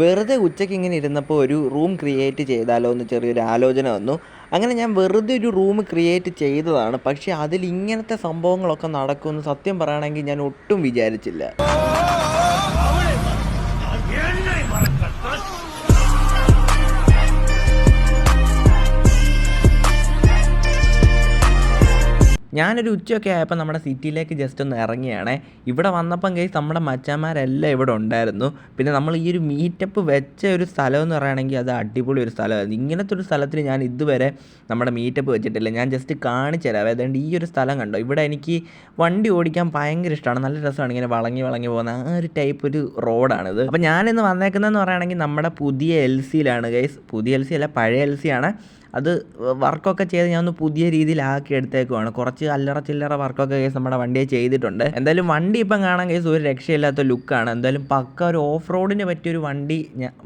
വെറുതെ ഉച്ചയ്ക്ക് ഇങ്ങനെ ഇരുന്നപ്പോൾ ഒരു റൂം ക്രിയേറ്റ് ചെയ്താലോ എന്ന് ചെറിയൊരു ആലോചന വന്നു. അങ്ങനെ ഞാൻ വെറുതെ ഒരു റൂം ക്രിയേറ്റ് ചെയ്തതാണ്. പക്ഷേ അതിൽ ഇങ്ങനത്തെ സംഭവങ്ങളൊക്കെ നടക്കുമെന്ന് സത്യം പറയുകയാണെങ്കിൽ ഞാൻ ഒട്ടും വിചാരിച്ചില്ല. ഞാനൊരു ഉച്ചയൊക്കെ ആയപ്പോൾ നമ്മുടെ സിറ്റിയിലേക്ക് ജസ്റ്റ് ഒന്ന് ഇറങ്ങിയാണേ. ഇവിടെ വന്നപ്പം കേസ് നമ്മുടെ മച്ചാന്മാരെല്ലാം ഇവിടെ ഉണ്ടായിരുന്നു. പിന്നെ നമ്മൾ ഈ ഒരു മീറ്റപ്പ് വെച്ച ഒരു സ്ഥലം എന്ന് പറയുകയാണെങ്കിൽ അത് അടിപൊളി ഒരു സ്ഥലമായിരുന്നു. ഇങ്ങനത്തെ ഒരു സ്ഥലത്തിൽ ഞാൻ ഇതുവരെ നമ്മുടെ മീറ്റപ്പ് വെച്ചിട്ടില്ല. ഞാൻ ജസ്റ്റ് കാണിച്ചു തരാം. അതുകൊണ്ട് ഈ ഒരു സ്ഥലം കണ്ടോ? ഇവിടെ എനിക്ക് വണ്ടി ഓടിക്കാൻ ഭയങ്കര ഇഷ്ടമാണ്. നല്ല രസമാണ് ഇങ്ങനെ വളങ്ങി വളങ്ങി പോകുന്ന ആ ഒരു ടൈപ്പ് ഒരു റോഡാണിത് അപ്പോൾ ഞാനിന്ന് വന്നേക്കുന്നതെന്ന് പറയുകയാണെങ്കിൽ നമ്മുടെ പുതിയ എൽ സിയിലാണ് ഗൈസ് പുതിയ എൽ സി അല്ല പഴയ എൽ സി ആണ്. അത് വർക്കൊക്കെ ചെയ്ത് ഞാൻ ഒന്ന് പുതിയ രീതിയിലാക്കി എടുത്തേക്കുവാണ്. കുറച്ച് അല്ലറ ചില്ലറ വർക്കൊക്കെ കേസ് നമ്മുടെ വണ്ടിയെ ചെയ്തിട്ടുണ്ട്. എന്തായാലും വണ്ടി ഇപ്പം കാണാൻ കേസ് ഒരു രക്ഷയില്ലാത്ത ലുക്കാണ്. എന്തായാലും പക്ക ഒരു ഓഫ് റോഡിന് പറ്റിയൊരു വണ്ടി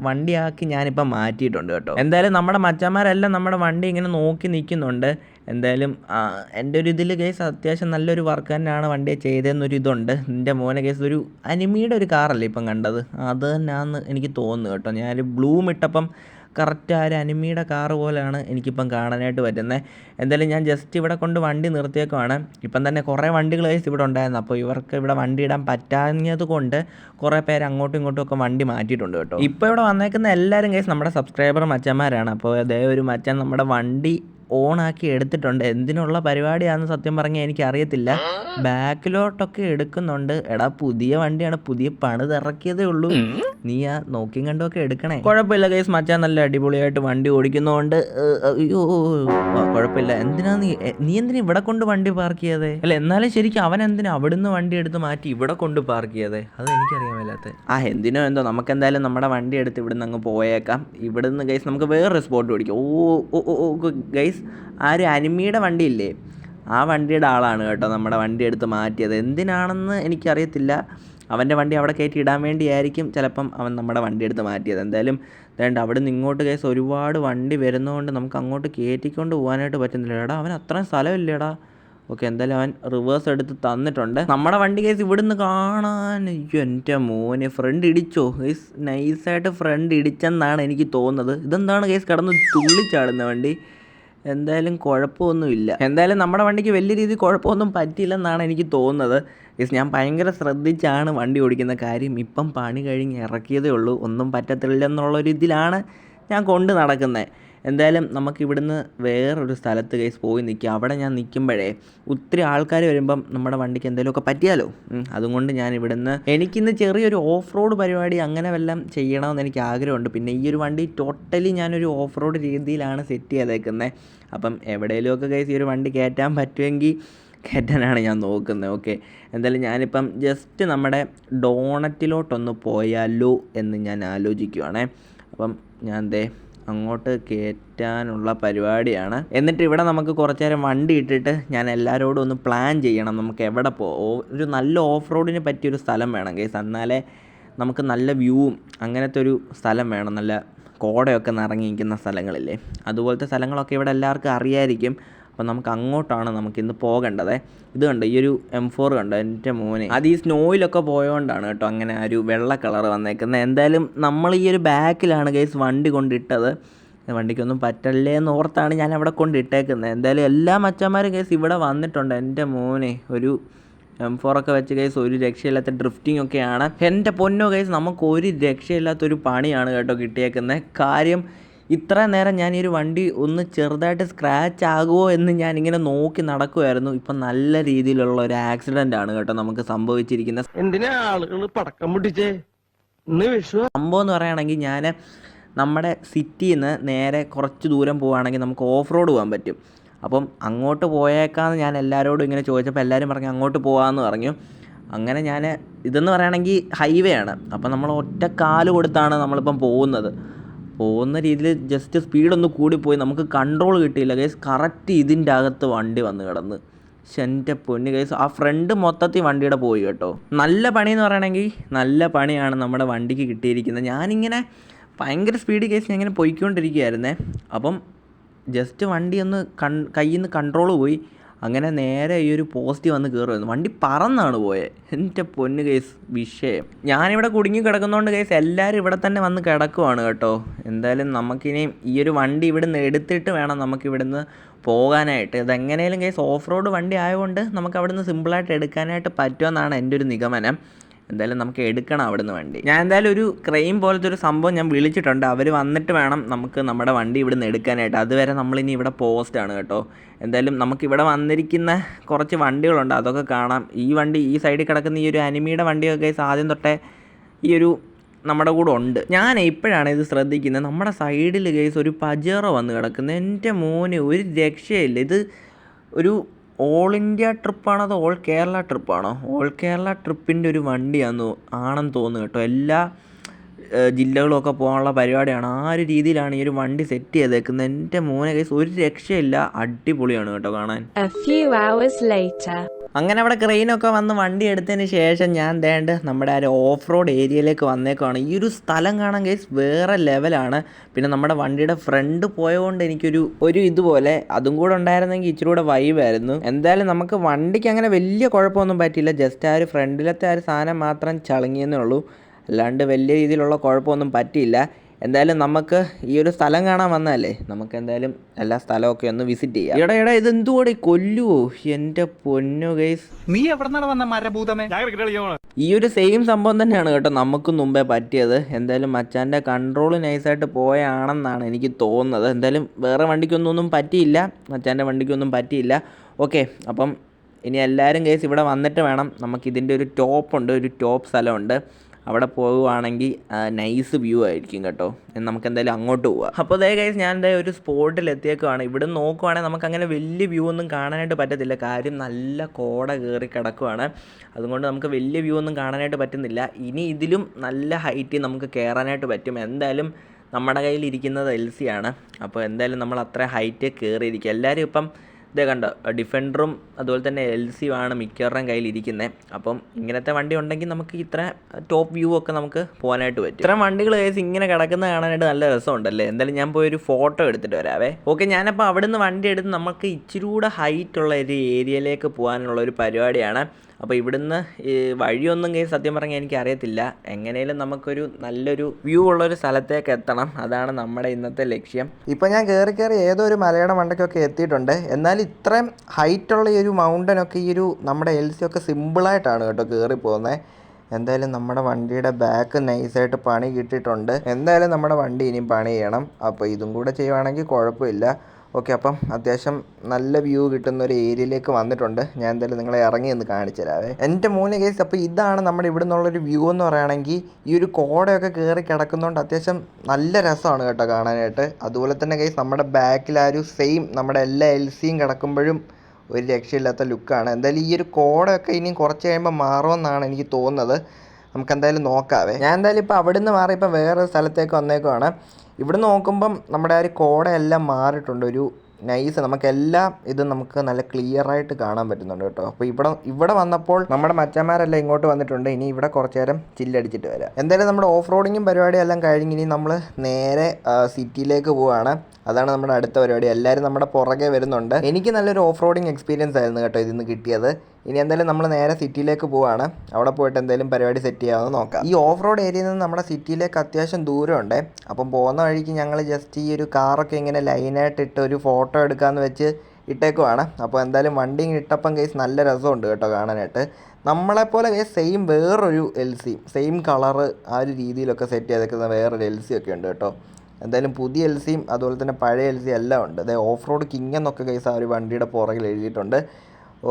വണ്ടിയാക്കി ഞാനിപ്പം മാറ്റിയിട്ടുണ്ട് കേട്ടോ. എന്തായാലും നമ്മുടെ മച്ചന്മാരെല്ലാം നമ്മുടെ വണ്ടി ഇങ്ങനെ നോക്കി നിൽക്കുന്നുണ്ട്. എന്തായാലും എന്റെ ഒരു ഇതിൽ കേസ് അത്യാവശ്യം നല്ലൊരു വർക്ക് തന്നെയാണ് വണ്ടിയെ ചെയ്തതെന്നൊരു ഇതുണ്ട്. എന്റെ മോനെ കേസ് ഒരു അനിമിയുടെ ഒരു കാറല്ലേ ഇപ്പം കണ്ടത്. അത് തന്നെയാണെന്ന് എനിക്ക് തോന്നുന്നു കേട്ടോ. ഞാനൊരു ബ്ലൂം ഇട്ടപ്പം കറക്റ്റ് ആ ഒരു അനിമിയുടെ കാറ് പോലെയാണ് എനിക്കിപ്പം കാണാനായിട്ട് പറ്റുന്നത് എന്തായാലും ഞാൻ ജസ്റ്റ് ഇവിടെ കൊണ്ട് വണ്ടി നിർത്തിയേക്കുവാണ്. ഇപ്പം തന്നെ കുറേ വണ്ടികൾ ഇവിടെ ഉണ്ടായിരുന്നു. അപ്പോൾ ഇവർക്ക് ഇവിടെ വണ്ടി ഇടാൻ പറ്റാഞ്ഞത് കൊണ്ട് കുറേ പേര് അങ്ങോട്ടും ഇങ്ങോട്ടും ഒക്കെ വണ്ടി മാറ്റിയിട്ടുണ്ട് കേട്ടോ. ഇപ്പോൾ ഇവിടെ വന്നേക്കുന്ന എല്ലാവരും കേസ് നമ്മുടെ സബ്സ്ക്രൈബർ മച്ചന്മാരാണ്. അപ്പോൾ അതേ ഒരു മച്ചൻ നമ്മുടെ വണ്ടി ഓണാക്കി എടുത്തിട്ടുണ്ട്. എന്തിനുള്ള പരിപാടിയാണെന്ന് സത്യം പറഞ്ഞാൽ എനിക്ക് അറിയത്തില്ല ബാക്കിലോട്ടൊക്കെ എടുക്കുന്നുണ്ട്. എടാ പുതിയ വണ്ടിയാണ്. പുതിയ പണിതിറക്കിയതേ ഉള്ളൂ. നീ ആ നോക്കിയും കണ്ടുമൊക്കെ എടുക്കണേ. കുഴപ്പമില്ല കേസ് മച്ചാൻ നല്ല അടിപൊളിയായിട്ട് വണ്ടി ഓടിക്കുന്നതുകൊണ്ട് അയ്യോ കുഴപ്പമില്ല. എന്തിനാ നീ നീ എന്തിനാ ഇവിടെ കൊണ്ട് വണ്ടി പാർക്ക് ചെയ്തേ? അല്ല എന്നാലും ശരിക്കും അവൻ എന്തിനാ അവിടുന്ന് വണ്ടി എടുത്ത് മാറ്റി ഇവിടെ കൊണ്ട് പാർക്ക് ചെയ്തേ? അത് എനിക്കറിയാൻ മേലാത്ത. ആ എന്തിനോ എന്തോ. നമുക്ക് എന്തായാലും നമ്മുടെ വണ്ടി എടുത്ത് ഇവിടുന്ന് അങ്ങ് പോയേക്കാം. ഇവിടുന്ന് ഗൈസ് നമുക്ക് വേറൊരു സ്പോട്ട് പിടിക്കാം. ഓ ഓ ഓ ഓ ആ ഒരു അനിമിയുടെ വണ്ടിയില്ലേ? ആ വണ്ടിയുടെ ആളാണ് കേട്ടോ നമ്മുടെ വണ്ടി എടുത്ത് മാറ്റിയത്. എന്തിനാണെന്ന് എനിക്കറിയത്തില്ല. അവന്റെ വണ്ടി അവിടെ കയറ്റി ഇടാൻ വേണ്ടിയായിരിക്കും ചിലപ്പം അവൻ നമ്മുടെ വണ്ടി എടുത്ത് മാറ്റിയത്. എന്തായാലും വേണ്ട അവിടെ നിന്ന് ഇങ്ങോട്ട് കേസ് ഒരുപാട് വണ്ടി വരുന്നതുകൊണ്ട് നമുക്ക് അങ്ങോട്ട് കയറ്റിക്കൊണ്ട് പോകാനായിട്ട് പറ്റുന്നില്ല. എടാ അവൻ അത്രയും സ്ഥലമില്ലേടാ? ഓക്കെ എന്തായാലും അവൻ റിവേഴ്സ് എടുത്ത് തന്നിട്ടുണ്ട്. നമ്മുടെ വണ്ടി കേസ് ഇവിടുന്ന് കാണാൻ എന്റെ മോനെ ഫ്രണ്ട് ഇടിച്ചോ? കേസ് നൈസായിട്ട് ഫ്രണ്ട് ഇടിച്ചെന്നാണ് എനിക്ക് തോന്നുന്നത്. ഇതെന്താണ് കേസ് കടന്ന് തുള്ളിച്ചാടുന്ന വണ്ടി? എന്തായാലും കുഴപ്പമൊന്നുമില്ല. എന്തായാലും നമ്മുടെ വണ്ടിക്ക് വലിയ രീതിയിൽ കുഴപ്പമൊന്നും പറ്റില്ലെന്നാണ് എനിക്ക് തോന്നുന്നത്. ഗൈസ് ഞാൻ ഭയങ്കര ശ്രദ്ധിച്ചാണ് വണ്ടി ഓടിക്കുന്ന കാര്യം. ഇപ്പം പണി കഴിഞ്ഞ് ഇറക്കിയതേ ഉള്ളൂ. ഒന്നും പറ്റത്തില്ലെന്നുള്ളൊരു ഇതിലാണ് ഞാൻ കൊണ്ട് നടക്കുന്നത് എന്തായാലും നമുക്ക് ഇവിടുന്ന് വേറൊരു സ്ഥലത്ത് കേസ് പോയി നിൽക്കുക അവിടെ ഞാൻ നിൽക്കുമ്പോഴേ ഒത്തിരി ആൾക്കാർ വരുമ്പം നമ്മുടെ വണ്ടിക്ക് എന്തെങ്കിലുമൊക്കെ പറ്റിയാലോ? അതുകൊണ്ട് ഞാൻ ഇവിടുന്ന് എനിക്കിന്ന് ചെറിയൊരു ഓഫ് റോഡ് പരിപാടി അങ്ങനെ വല്ലതും ചെയ്യണമെന്ന് എനിക്ക് ആഗ്രഹമുണ്ട്. പിന്നെ ഈ ഒരു വണ്ടി ടോട്ടലി ഞാനൊരു ഓഫ് റോഡ് രീതിയിലാണ് സെറ്റ് ചെയ്തേക്കുന്നത് അപ്പം എവിടെയെങ്കിലുമൊക്കെ കേസ് ഈ ഒരു വണ്ടി കയറ്റാൻ പറ്റുമെങ്കിൽ കയറ്റാനാണ് ഞാൻ നോക്കുന്നത് ഓക്കെ എന്തായാലും ഞാനിപ്പം ജസ്റ്റ് നമ്മുടെ ഡോണറ്റിലോട്ടൊന്ന് പോയാലോ എന്ന് ഞാൻ ആലോചിക്കുവാണേ. അപ്പം ഞാൻ ദേ അങ്ങോട്ട് കയറ്റാനുള്ള പരിപാടിയാണ്. എന്നിട്ട് ഇവിടെ നമുക്ക് കുറച്ച് നേരം വണ്ടി ഇട്ടിട്ട് ഞാൻ എല്ലാവരോടും ഒന്ന് പ്ലാൻ ചെയ്യണം. നമുക്ക് എവിടെ പോ ഒരു നല്ല ഓഫ് റോഡിന് പറ്റിയൊരു സ്ഥലം വേണം കേസ് എന്നാലേ നമുക്ക് നല്ല വ്യൂവും അങ്ങനത്തെ ഒരു സ്ഥലം വേണം. നല്ല കോടയൊക്കെ നിറങ്ങി നിൽക്കുന്ന സ്ഥലങ്ങളില്ലേ. അതുപോലത്തെ സ്ഥലങ്ങളൊക്കെ ഇവിടെ എല്ലാവർക്കും അറിയായിരിക്കും. അപ്പോൾ നമുക്ക് അങ്ങോട്ടാണ് നമുക്ക് ഇന്ന് പോകേണ്ടത്. ഇത് കണ്ടോ ഈ ഒരു എം ഫോർ കണ്ടോ എന്റെ മോനെ. അത് ഈ സ്നോയിലൊക്കെ പോയോണ്ടാണ് കേട്ടോ അങ്ങനെ ആ ഒരു വെള്ള കളർ വന്നേക്കുന്നത്. എന്തായാലും നമ്മൾ ഈ ഒരു ബാക്കിലാണ് കേസ് വണ്ടി കൊണ്ടിട്ടത്. വണ്ടിക്കൊന്നും പറ്റല്ലേ എന്ന് ഓർത്താണ് ഞാൻ അവിടെ കൊണ്ടിട്ടേക്കുന്നത്. എന്തായാലും എല്ലാ മച്ചന്മാരും കേസ് ഇവിടെ വന്നിട്ടുണ്ട്. എന്റെ മോനെ ഒരു എം ഫോർ ഒക്കെ വെച്ച് കേസ് ഒരു രക്ഷയില്ലാത്ത ഡ്രിഫ്റ്റിംഗ് ഒക്കെയാണ്. എന്റെ പൊന്നോ കേസ് നമുക്ക് ഒരു രക്ഷയില്ലാത്തൊരു പണിയാണ് കേട്ടോ കിട്ടിയേക്കുന്നത്. കാര്യം ഇത്ര നേരം ഞാൻ ഈ ഒരു വണ്ടി ഒന്ന് ചെറുതായിട്ട് സ്ക്രാച്ച് ആകുമോ എന്ന് ഞാൻ ഇങ്ങനെ നോക്കി നടക്കുമായിരുന്നു ഇപ്പം നല്ല രീതിയിലുള്ള ഒരു ആക്സിഡന്റ് ആണ് കേട്ടോ നമുക്ക് സംഭവിച്ചിരിക്കുന്ന എന്തിനാ ആളുകൾ പടക്കം പൊട്ടിച്ചേ? സംഭവം എന്ന് പറയുകയാണെങ്കിൽ ഞാൻ നമ്മുടെ സിറ്റിയിൽ നിന്ന് നേരെ കുറച്ച് ദൂരം പോവുകയാണെങ്കിൽ നമുക്ക് ഓഫ് റോഡ് പോകാൻ പറ്റും. അപ്പം അങ്ങോട്ട് പോയേക്കാന്ന് ഞാൻ എല്ലാവരോടും ഇങ്ങനെ ചോദിച്ചപ്പോൾ എല്ലാവരും പറഞ്ഞു അങ്ങോട്ട് പോകാമെന്ന് പറഞ്ഞു. അങ്ങനെ ഞാൻ ഇതെന്ന് പറയുകയാണെങ്കിൽ ഹൈവേ ആണ്. അപ്പം നമ്മൾ ഒറ്റ കാൽ കൊടുത്താണ് നമ്മളിപ്പം പോകുന്നത്. പോകുന്ന രീതിയിൽ ജസ്റ്റ് സ്പീഡൊന്ന് കൂടിപ്പോയി. നമുക്ക് കൺട്രോൾ കിട്ടിയില്ല ഗൈസ് കറക്റ്റ് ഇതിന്റെ അകത്ത് വണ്ടി വന്ന് കിടന്ന്. പക്ഷെ എന്റെ പൊന്ന് കേസ് ആ ഫ്രണ്ട് മൊത്തത്തിൽ വണ്ടിയുടെ പോയി കേട്ടോ. നല്ല പണി എന്ന് പറയണമെങ്കിൽ നല്ല പണിയാണ് നമ്മുടെ വണ്ടിക്ക് കിട്ടിയിരിക്കുന്നത്. ഞാനിങ്ങനെ ഭയങ്കര സ്പീഡ് കേസ് ഞാൻ ഇങ്ങനെ പോയിക്കൊണ്ടിരിക്കുകയായിരുന്നേ. അപ്പം ജസ്റ്റ് വണ്ടി ഒന്ന് കൺ കയ്യിൽ നിന്ന് കൺട്രോൾ പോയി. അങ്ങനെ നേരെ ഈ ഒരു പോസ്റ്റ് വന്ന് കയറുമായിരുന്നു വണ്ടി പറന്നാണ് പോയത് എന്റെ പൊന്ന് കേസ് വിഷയം. ഞാനിവിടെ കുടുങ്ങി കിടക്കുന്നതുകൊണ്ട് കേസ് എല്ലാവരും ഇവിടെ തന്നെ വന്ന് കിടക്കുവാണ് കേട്ടോ. എന്തായാലും നമുക്കിനി ഈ ഒരു വണ്ടി ഇവിടുന്ന് എടുത്തിട്ട് വേണം നമുക്ക് ഇവിടുന്ന് പോകാനായിട്ട്. ഇതെങ്ങനെയും കേസ് ഓഫ് റോഡ് വണ്ടി ആയതുകൊണ്ട് നമുക്ക് അവിടുന്ന് സിമ്പിളായിട്ട് എടുക്കാനായിട്ട് പറ്റുമെന്നാണ് എന്റെ ഒരു നിഗമനം. എന്തായാലും നമുക്ക് എടുക്കണം അവിടുന്ന് വണ്ടി. ഞാൻ എന്തായാലും ഒരു ക്രെയിം പോലത്തെ ഒരു സംഭവം ഞാൻ വിളിച്ചിട്ടുണ്ട്. അവർ വന്നിട്ട് വേണം നമുക്ക് നമ്മുടെ വണ്ടി ഇവിടുന്ന് എടുക്കാനായിട്ട്. അതുവരെ നമ്മളിനി ഇവിടെ പോസ്റ്റാണ് കേട്ടോ. എന്തായാലും നമുക്ക് ഇവിടെ വന്നിരിക്കുന്ന കുറച്ച് വണ്ടികളുണ്ട്. അതൊക്കെ കാണാം. ഈ വണ്ടി ഈ സൈഡിൽ കിടക്കുന്ന ഈ ഒരു അനിമിയുടെ വണ്ടിയൊക്കെ ആദ്യം തൊട്ടേ ഈ ഒരു നമ്മുടെ കൂടെ ഉണ്ട്. ഞാൻ ഇപ്പോഴാണ് ഇത് ശ്രദ്ധിക്കുന്നത്. നമ്മുടെ സൈഡിൽ കേസ് ഒരു പജേറോ വന്ന് കിടക്കുന്നത് എന്റെ മോന് ഒരു രക്ഷയില്ല. ഇത് ഒരു ഓൾ ഇന്ത്യ ട്രിപ്പാണോ അതോ ഓൾ കേരള ട്രിപ്പാണോ ഓൾ കേരള ട്രിപ്പിന്റെ ഒരു വണ്ടിയാന്ന് ആണെന്ന് തോന്നുന്നു കേട്ടോ. എല്ലാ ജില്ലകളൊക്കെ പോകാനുള്ള പരിപാടിയാണ്. ആ ഒരു രീതിയിലാണ് ഈ ഒരു വണ്ടി സെറ്റ് ചെയ്തേക്കുന്നത്? എന്റെ മോനെ കേസ് ഒരു രക്ഷയില്ല. അടിപൊളിയാണ് കേട്ടോ കാണാൻ. അങ്ങനെ അവിടെ ക്രെയിനൊക്കെ വന്ന് വണ്ടി എടുത്തതിന് ശേഷം ഞാൻ ദേണ്ട് നമ്മുടെ ആ ഒരു ഓഫ് റോഡ് ഏരിയയിലേക്ക് വന്നേക്കുവാണ്. ഈ ഒരു സ്ഥലം കാണാൻ കേസ് വേറെ ലെവലാണ് പിന്നെ നമ്മുടെ വണ്ടിയുടെ ഫ്രണ്ട് പോയതുകൊണ്ട് എനിക്കൊരു ഒരു ഇതുപോലെ അതും കൂടെ ഉണ്ടായിരുന്നെങ്കിൽ ഇച്ചിരി കൂടെ വൈവായിരുന്നു എന്തായാലും നമുക്ക് വണ്ടിക്ക് അങ്ങനെ വലിയ കുഴപ്പമൊന്നും പറ്റിയില്ല. ജസ്റ്റ് ആ ഒരു ഫ്രണ്ടിലത്തെ ആ ഒരു സാധനം മാത്രം ചളുങ്ങിയെന്നേ ഉള്ളൂ. അല്ലാണ്ട് വലിയ രീതിയിലുള്ള കുഴപ്പമൊന്നും പറ്റിയില്ല. എന്തായാലും നമുക്ക് ഈ ഒരു സ്ഥലം കാണാൻ വന്നതല്ലേ? നമുക്ക് എന്തായാലും എല്ലാ സ്ഥലമൊക്കെ ഒന്ന് വിസിറ്റ് ചെയ്യാം. എടാ എടാ ഇത് എന്തുകൂടെ കൊല്ലുവോ? എന്റെ പൊന്നു ഗൈസ് നീ എവിടെന്നാണ് വന്ന മരഭൂതമേ ഈ ഒരു സെയിം സംഭവം തന്നെയാണ് കേട്ടോ നമുക്ക് മുമ്പേ പറ്റിയത്. എന്തായാലും മച്ചാന്റെ കൺട്രോൾ നൈസായിട്ട് പോയാണെന്നാണ് എനിക്ക് തോന്നുന്നത്. എന്തായാലും വേറെ വണ്ടിക്കൊന്നും ഒന്നും പറ്റിയില്ല. മച്ചാന്റെ വണ്ടിക്കൊന്നും പറ്റിയില്ല. ഓക്കെ അപ്പം ഇനി എല്ലാവരും കേസ് ഇവിടെ വന്നിട്ട് വേണം. നമുക്ക് ഇതിന്റെ ഒരു ടോപ്പ് ഉണ്ട് ഒരു ടോപ്പ് സ്ഥലമുണ്ട്. അവിടെ പോകുവാണെങ്കിൽ നൈസ് വ്യൂ ആയിരിക്കും കേട്ടോ. നമുക്ക് എന്തായാലും അങ്ങോട്ട് പോവാം. അപ്പോൾ അതേ കേസ് ഞാൻ എന്താ ഒരു സ്പോട്ടിൽ എത്തിയേക്കുവാണ് ഇവിടെ നോക്കുവാണെങ്കിൽ നമുക്ക് അങ്ങനെ വലിയ വ്യൂ ഒന്നും കാണാനായിട്ട് പറ്റത്തില്ല. കാര്യം നല്ല കോട കയറി കിടക്കുവാണ്. അതുകൊണ്ട് നമുക്ക് വലിയ വ്യൂ ഒന്നും കാണാനായിട്ട് പറ്റുന്നില്ല. ഇനി ഇതിലും നല്ല ഹൈറ്റിൽ നമുക്ക് കയറാനായിട്ട് പറ്റും. എന്തായാലും നമ്മുടെ കയ്യിൽ ഇരിക്കുന്നത് എൽ സി ആണ് അപ്പോൾ എന്തായാലും നമ്മൾ അത്ര ഹൈറ്റ് കയറിയിരിക്കും എല്ലാവരും ഇപ്പം ഇതേ കണ്ട ഡിഫൻഡറും അതുപോലെ തന്നെ എൽ സി ആണ് മിക്കവരുടെയും കയ്യിൽ ഇരിക്കുന്നത് അപ്പം ഇങ്ങനത്തെ വണ്ടി ഉണ്ടെങ്കിൽ നമുക്ക് ഇത്ര ടോപ്പ് വ്യൂ ഒക്കെ നമുക്ക് പോകാനായിട്ട് പറ്റും. ഇത്രയും വണ്ടികൾ കേസ് ഇങ്ങനെ കിടക്കുന്ന കാണാനായിട്ട് നല്ല രസമുണ്ടല്ലേ? എന്തായാലും ഞാൻ പോയി ഒരു ഫോട്ടോ എടുത്തിട്ട് വരാവേ. ഓക്കെ ഞാനപ്പോൾ അവിടുന്ന് വണ്ടി എടുത്ത് നമുക്ക് ഇച്ചിരി കൂടെ ഹൈറ്റ് ഉള്ള ഒരു ഏരിയയിലേക്ക് പോകാനുള്ള ഒരു പരിപാടിയാണ്. അപ്പോൾ ഇവിടുന്ന് വഴിയൊന്നും സത്യം പറഞ്ഞാൽ എനിക്ക് അറിയത്തില്ല എങ്ങനെയും നമുക്കൊരു നല്ലൊരു വ്യൂ ഉള്ളൊരു സ്ഥലത്തേക്ക് എത്തണം. അതാണ് നമ്മുടെ ഇന്നത്തെ ലക്ഷ്യം. ഇപ്പോൾ ഞാൻ കയറി കയറി ഏതോ ഒരു മലയുടെ മണ്ടയ്ക്കൊക്കെ എത്തിയിട്ടുണ്ട്. എന്നാൽ ഇത്രയും ഹൈറ്റുള്ള ഈ ഒരു മൗണ്ടനൊക്കെ ഈ ഒരു നമ്മുടെ എൽ സി ഒക്കെ സിമ്പിളായിട്ടാണ് കേട്ടോ കയറി പോകുന്നത് എന്തായാലും നമ്മുടെ വണ്ടിയുടെ ബാക്ക് നൈസായിട്ട് പണി കിട്ടിയിട്ടുണ്ട്. എന്തായാലും നമ്മുടെ വണ്ടി ഇനിയും പണി ചെയ്യണം. അപ്പോൾ ഇതും കൂടെ ചെയ്യുവാണെങ്കിൽ കുഴപ്പമില്ല. ഓക്കെ അപ്പം അത്യാവശ്യം നല്ല വ്യൂ കിട്ടുന്ന ഒരു ഏരിയയിലേക്ക് വന്നിട്ടുണ്ട്. ഞാൻ എന്തായാലും നിങ്ങളെ ഇറങ്ങി ഒന്ന് കാണിച്ചു തരാവേ. എന്റെ മൂന്ന് കേസ് അപ്പോൾ ഇതാണ് നമ്മുടെ ഇവിടെ നിന്നുള്ളൊരു വ്യൂ എന്ന് പറയുകയാണെങ്കിൽ ഈ ഒരു കോടയൊക്കെ കയറി കിടക്കുന്നതുകൊണ്ട് അത്യാവശ്യം നല്ല രസമാണ് കേട്ടോ കാണാനായിട്ട്. അതുപോലെ തന്നെ കേസ് നമ്മുടെ ബാക്കിൽ ആ ഒരു സെയിം നമ്മുടെ എല്ലാ എൽ സിയും കിടക്കുമ്പോഴും ഒരു രക്ഷയില്ലാത്ത ലുക്കാണ് എന്തായാലും ഈ ഒരു കോടയൊക്കെ ഇനിയും കുറച്ച് കഴിയുമ്പോൾ മാറുമെന്നാണ് എനിക്ക് തോന്നുന്നത്. നമുക്ക് എന്തായാലും നോക്കാവേ. ഞാൻ എന്തായാലും ഇപ്പോൾ അവിടുന്ന് മാറി ഇപ്പോൾ വേറെ സ്ഥലത്തേക്ക് വന്നേക്കുവാണ്. ഇവിടെ നോക്കുമ്പം നമ്മുടെ ആ ഒരു കോടയെല്ലാം മാറിയിട്ടുണ്ട്. ഒരു നൈസ് നമുക്കെല്ലാം ഇത് നമുക്ക് നല്ല ക്ലിയർ ആയിട്ട് കാണാൻ പറ്റുന്നുണ്ട് കേട്ടോ. അപ്പോൾ ഇവിടെ ഇവിടെ വന്നപ്പോൾ നമ്മുടെ മച്ചന്മാരെല്ലാം ഇങ്ങോട്ട് വന്നിട്ടുണ്ട്. ഇനി ഇവിടെ കുറച്ച് നേരം ചില്ലടിച്ചിട്ട് വരാം. എന്തായാലും നമ്മുടെ ഓഫ് റോഡിങ്ങും പരിപാടിയും എല്ലാം കഴിഞ്ഞ് ഇനി നമ്മൾ നേരെ സിറ്റിയിലേക്ക് പോവുകയാണ് അതാണ് നമ്മുടെ അടുത്ത പരിപാടി. എല്ലാവരും നമ്മുടെ പുറകെ വരുന്നുണ്ട്. എനിക്ക് നല്ലൊരു ഓഫ് റോഡിങ് എക്സ്പീരിയൻസ് ആയിരുന്നു കേട്ടോ ഇതിന്ന് കിട്ടിയത്. ഇനി എന്തായാലും നമ്മൾ നേരെ സിറ്റിയിലേക്ക് പോവാണ്. അവിടെ പോയിട്ട് എന്തെങ്കിലും പരിപാടി സെറ്റ് ചെയ്യാമെന്ന് നോക്കാം. ഈ ഓഫ് റോഡ് ഏരിയയിൽ നിന്ന് നമ്മുടെ സിറ്റിയിലേക്ക് അത്യാവശ്യം ദൂരമുണ്ട്. അപ്പം പോകുന്ന വഴിക്ക് ഞങ്ങൾ ജസ്റ്റ് ഈ ഒരു കാറൊക്കെ ഇങ്ങനെ ലൈനായിട്ട് ഇട്ട് ഒരു ഫോട്ടോ എടുക്കാമെന്ന് വെച്ച് ഇട്ടേക്കുവാണ്. അപ്പോൾ എന്തായാലും വണ്ടി ഇട്ടപ്പം കേസ് നല്ല രസമുണ്ട് കേട്ടോ കാണാനായിട്ട്. നമ്മളെപ്പോലെ കേസ് സെയിം വേറൊരു എൽ സി സെയിം കളറ് ആ ഒരു രീതിയിലൊക്കെ സെറ്റ് ചെയ്തേക്കുന്ന വേറൊരു എൽ സി ഒക്കെ ഉണ്ട് കേട്ടോ. എന്തായാലും പുതിയ എൽ സിയും അതുപോലെ തന്നെ പഴയ എൽ സി എല്ലാം ഉണ്ട്. അതായത് ഓഫ് റോഡ് കിങ് എന്നൊക്കെ കേസ് ആ ഒരു വണ്ടിയുടെ പുറകിൽ എഴുതിയിട്ടുണ്ട്.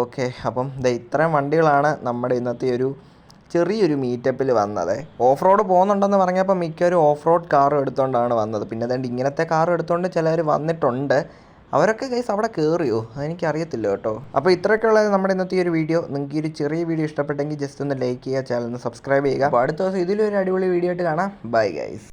ഓക്കെ അപ്പം ദേ ഇത്രയും വണ്ടികളാണ് നമ്മുടെ ഇന്നത്തെ ഒരു ചെറിയൊരു മീറ്റപ്പിൽ വന്നത്. ഓഫ് റോഡ് പോകുന്നുണ്ടെന്ന് പറഞ്ഞപ്പോൾ മിക്കവരും ഓഫ് റോഡ് കാർ എടുത്തുകൊണ്ടാണ് വന്നത്. പിന്നെ അതുകൊണ്ട് ഇങ്ങനത്തെ കാർ എടുത്തുകൊണ്ട് ചിലർ വന്നിട്ടുണ്ട്. അവരൊക്കെ കേസ് അവിടെ കയറിയോ അതെനിക്കറിയത്തില്ല കേട്ടോ. അപ്പോൾ ഇത്രയൊക്കെ ഉള്ളത് നമ്മുടെ ഇന്നത്തെ ഒരു വീഡിയോ. നിങ്ങൾക്ക് ഈ ഒരു ചെറിയ വീഡിയോ ഇഷ്ടപ്പെട്ടെങ്കിൽ ജസ്റ്റ് ഒന്ന് ലൈക്ക് ചെയ്യുക ചാനൽ ഒന്ന് സബ്സ്ക്രൈബ് ചെയ്യുക. അപ്പോൾ അടുത്ത ദിവസം ഇതിലൊരു അടിപൊളി വീഡിയോ ആയിട്ട് കാണാം. Bye guys